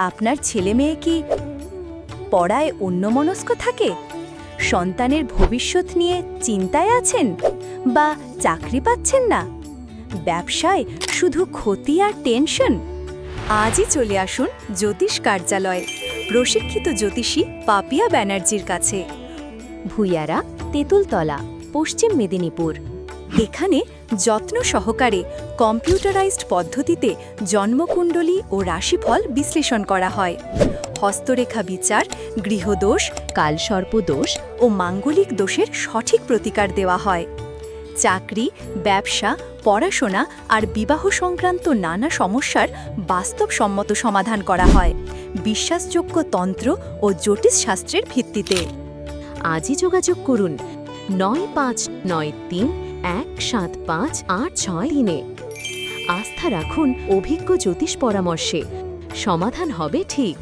আপনার ছেলে মেয়ে কি পড়ায় অন্যমনস্ক থাকে? সন্তানের ভবিষ্যৎ নিয়ে চিন্তায় আছেন বা চাকরি পাচ্ছেন না? ব্যবসায় শুধু ক্ষতি আর টেনশন? আজই চলে আসুন জ্যোতিষ কার্যালয়। প্রশিক্ষিত জ্যোতিষী পাপিয়া ব্যানার্জির কাছে। ভুইয়ারা, তেঁতুলতলা, পশ্চিম মেদিনীপুর। এখানে যত্ন সহকারে কম্পিউটারাইজড পদ্ধতিতে জন্মকুণ্ডলী ও রাশিফল বিশ্লেষণ করা হয়। হস্তরেখা বিচার, গৃহদোষ কালসর্পদোষ ও মাঙ্গলিক দোষের সঠিক প্রতিকার দেওয়া হয়। চাকরি, ব্যবসা, পড়াশোনা আর বিবাহ সংক্রান্ত নানা সমস্যার বাস্তবসম্মত সমাধান করা হয়। বিশ্বাসযোগ্য তন্ত্র ও জ্যোতিষ শাস্ত্রের ভিত্তিতে। আজই যোগাযোগ করুন নয় পাঁচ নয় তিন এক সাত পাঁচ আট ছয় তিনে আস্থা রাখুন অভিজ্ঞ জ্যোতিষ পরামর্শে। সমাধান হবে ঠিক।